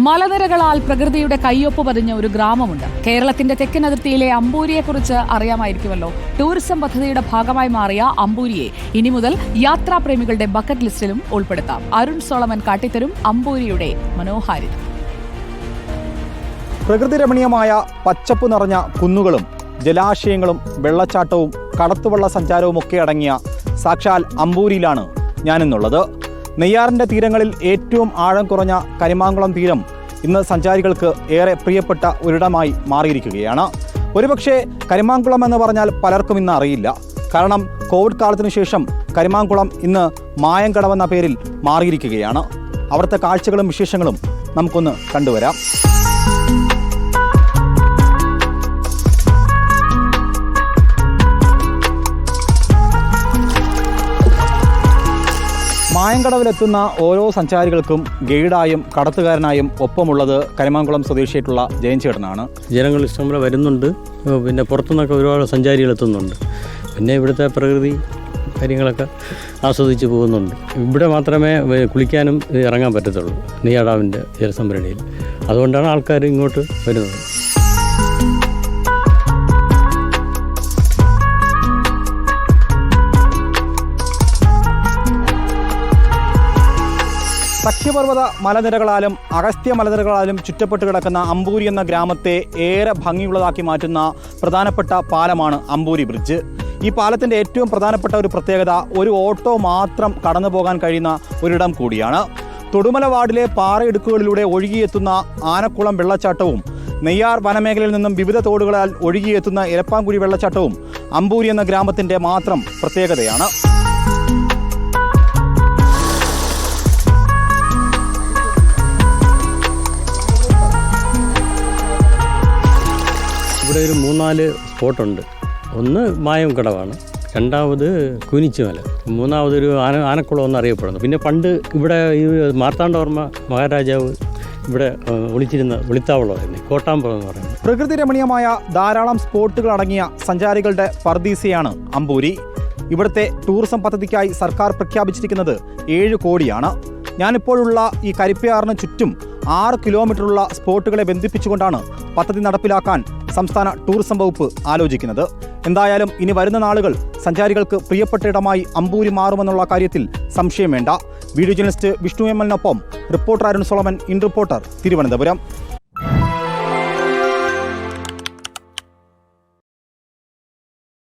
മലനിരകളാൽ പ്രകൃതിയുടെ കയ്യൊപ്പ് പതിഞ്ഞ ഒരു ഗ്രാമമുണ്ട്. കേരളത്തിന്റെ തെക്കൻ അതിർത്തിയിലെ അമ്പൂരിയെക്കുറിച്ച് അറിയാമായിരിക്കുമല്ലോ. ടൂറിസം പദ്ധതിയുടെ ഭാഗമായി മാറിയ അമ്പൂരിയെ ഇനി മുതൽ യാത്രാപ്രേമികളുടെ ബക്കറ്റ് ലിസ്റ്റിലും ഉൾപ്പെടുത്താം. അരുൺ സോളമൻ കാട്ടിത്തരും അമ്പൂരിയുടെ മനോഹാരിത. പ്രകൃതി രമണീയമായ പച്ചപ്പ് നിറഞ്ഞ കുന്നുകളും ജലാശയങ്ങളും വെള്ളച്ചാട്ടവും കടത്തുവള്ള സഞ്ചാരവും ഒക്കെ അടങ്ങിയ സാക്ഷാൽ അമ്പൂരിയിലാണ് ഞാനിന്നുള്ളത്. നെയ്യാറിന്റെ തീരങ്ങളിൽ ഏറ്റവും ആഴം കുറഞ്ഞ കരിമാങ്കുളം തീരം ഇന്ന് സഞ്ചാരികൾക്ക് ഏറെ പ്രിയപ്പെട്ട ഒരിടമായി മാറിയിരിക്കുകയാണ്. ഒരുപക്ഷെ കരിമാങ്കുളം എന്ന് പറഞ്ഞാൽ പലർക്കും ഇന്ന് അറിയില്ല. കാരണം കോവിഡ് കാലത്തിനു ശേഷം കരിമാങ്കുളം ഇന്ന് മായങ്കടവെന്ന പേരിൽ മാറിയിരിക്കുകയാണ്. അവിടുത്തെ കാഴ്ചകളും വിശേഷങ്ങളും നമുക്കൊന്ന് കണ്ടുവരാം. മായങ്കടവിലെത്തുന്ന ഓരോ സഞ്ചാരികൾക്കും ഗൈഡായും കടത്തുകാരനായും ഒപ്പമുള്ളത് കരിമാങ്കുളം സ്വദേശിയായിട്ടുള്ള ജയൻ ചേട്ടനാണ്. ജനങ്ങൾ ഇഷ്ടംപോലെ വരുന്നുണ്ട്. പിന്നെ പുറത്തുനിന്നൊക്കെ ഒരുപാട് സഞ്ചാരികൾ എത്തുന്നുണ്ട്. പിന്നെ ഇവിടുത്തെ പ്രകൃതി കാര്യങ്ങളൊക്കെ ആസ്വദിച്ച് പോകുന്നുണ്ട്. ഇവിടെ മാത്രമേ കുളിക്കാനും ഇറങ്ങാൻ പറ്റത്തുള്ളൂ. നെയ്യാടാവിന്റെ ജലസംഭരണിയിൽ. അതുകൊണ്ടാണ് ആൾക്കാർ ഇങ്ങോട്ട് വരുന്നത്. സഖ്യപർവത മലനിരകളാലും അഗസ്ത്യ മലനിരകളാലും ചുറ്റപ്പെട്ട് കിടക്കുന്ന അമ്പൂരി എന്ന ഗ്രാമത്തെ ഏറെ ഭംഗിയുള്ളതാക്കി മാറ്റുന്ന പ്രധാനപ്പെട്ട പാലമാണ് അമ്പൂരി ബ്രിഡ്ജ്. ഈ പാലത്തിന്റെ ഏറ്റവും പ്രധാനപ്പെട്ട ഒരു പ്രത്യേകത ഒരു ഓട്ടോ മാത്രം കടന്നു പോകാൻ കഴിയുന്ന ഒരിടം കൂടിയാണ്. തൊടുമല വാർഡിലെ പാറയിടുക്കുകളിലൂടെ ഒഴുകിയെത്തുന്ന ആനക്കുളം വെള്ളച്ചാട്ടവും നെയ്യാർ വനമേഖലയിൽ നിന്നും വിവിധ തോടുകളാൽ ഒഴുകിയെത്തുന്ന ഇലപ്പാങ്കുഴി വെള്ളച്ചാട്ടവും അമ്പൂരി എന്ന ഗ്രാമത്തിന്റെ മാത്രം പ്രത്യേകതയാണ്. ഇവിടെ ഒരു മൂന്നാൽ സ്പോട്ടുണ്ട്. ഒന്ന് മായം കടവാണ് രണ്ടാമത് കുനിച്ചുമല. മൂന്നാമതൊരു ആന ആനക്കുളം എന്നറിയപ്പെടുന്നു. പിന്നെ പണ്ട് ഇവിടെ ഈ മാർത്താണ്ഡവർമ്മ മഹാരാജാവ് ഇവിടെ ഒളിച്ചിരുന്ന ഒളിത്താവളമായിരുന്നു കോട്ടാമ്പുറം എന്ന് പറയുന്നത്. പ്രകൃതി രമണീയമായ ധാരാളം സ്പോട്ടുകൾ അടങ്ങിയ സഞ്ചാരികളുടെ പർദീസയാണ് അമ്പൂരി. ഇവിടുത്തെ ടൂറിസം പദ്ധതിക്കായി സർക്കാർ പ്രഖ്യാപിച്ചിരിക്കുന്നത് ഏഴ് കോടിയാണ്. ഞാനിപ്പോഴുള്ള ഈ കരിപ്പയാറിന് ചുറ്റും ആറ് കിലോമീറ്ററുള്ള സ്പോട്ടുകളെ ബന്ധിപ്പിച്ചുകൊണ്ടാണ് പദ്ധതി നടപ്പിലാക്കാൻ സംസ്ഥാന ടൂറിസം വകുപ്പ് ആലോചിക്കുന്നത്. എന്തായാലും ഇനി വരുന്ന നാളുകൾ സഞ്ചാരികൾക്ക് പ്രിയപ്പെട്ട ഇടമായി അമ്പൂരി മാറുമെന്നുള്ള കാര്യത്തിൽ സംശയം വേണ്ട. Video journalist Vishnu M എല്ലിനൊപ്പം reporter Arun Solomon in reporter Thiruvananthapuram.